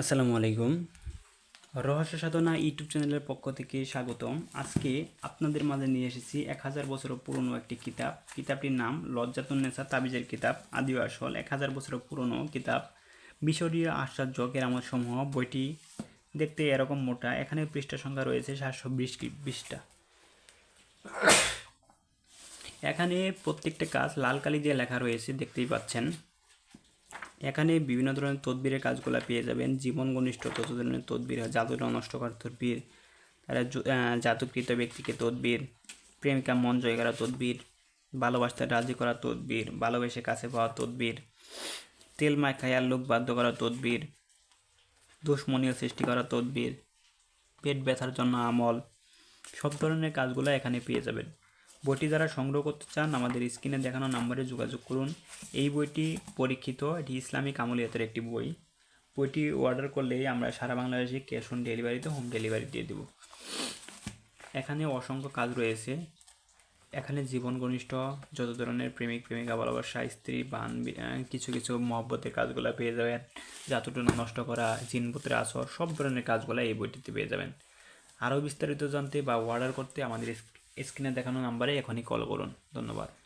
আসসালামু আলাইকুম। রহস্য সাধনা ইউটিউব চ্যানেলের পক্ষ থেকে স্বাগতম। আজকে আপনাদের মাঝে নিয়ে এসেছি এক হাজার বছরের পুরনো একটি কিতাব। কিতাবটির নাম লজ্জাতুন্নেসা তাবিজের কিতাব আদি আসল। এক হাজার বছরের পুরনো কিতাব। মিশরীয় আশ্চর্য কেরামত সমূহ বইটি দেখতে এরকম মোটা। এখানে পৃষ্ঠা সংখ্যা রয়েছে সাতশো বিশ বিশটা। এখানে প্রত্যেকটা কাজ লাল কালি দিয়ে লেখা রয়েছে, দেখতেই পাচ্ছেন। এখানে বিভিন্ন ধরনের তদবিরের কাজগুলো পেয়ে যাবেন। জীবন ঘনিষ্ঠ তত ধরনের তদবির হয়? জাদু নষ্টকর তদবির, তারা জাদুকৃত ব্যক্তিকে তদবির, প্রেমিকা মন জয় করা তদবির, ভালোবাসতে রাজি করা তদবির, ভালোবেসে কাছে পাওয়া তদবির, তেল মাখায়ার লোক বাধ্য করা তদবির দুশ্মনীয় সৃষ্টি করা তদবির, পেট ব্যথার জন্য আমল, সব ধরনের কাজগুলো এখানে পেয়ে যাবেন। বইটি যারা সংগ্রহ করতে চান, আমাদের স্ক্রিনে দেখানো নম্বরে যোগাযোগ করুন। এই বইটি পরীক্ষিত এটি ইসলামিক আমলিয়াতের একটি বই। বইটি অর্ডার করলেই আমরা সারা বাংলাদেশে ক্যাশ অন ডেলিভারিতে হোম ডেলিভারি দিয়ে দেব। এখানে অসংখ্য কাজ রয়েছে। এখানে জীবন ঘনিষ্ঠ যত ধরনের প্রেমিক, প্রেমিকা, ভালোবাসা, স্ত্রী, বান কিছু কিছু মহব্বতের কাজগুলো পেয়ে যাবেন। জাতুটনা নষ্ট করা, জিনপত্রের আসর, সব ধরনের কাজগুলো এই বইটিতে পেয়ে যাবেন। আরও বিস্তারিত জানতে বা অর্ডার করতে আমাদের স্ক্রিনে দেখানো নাম্বারে এখনই কল করুন। ধন্যবাদ।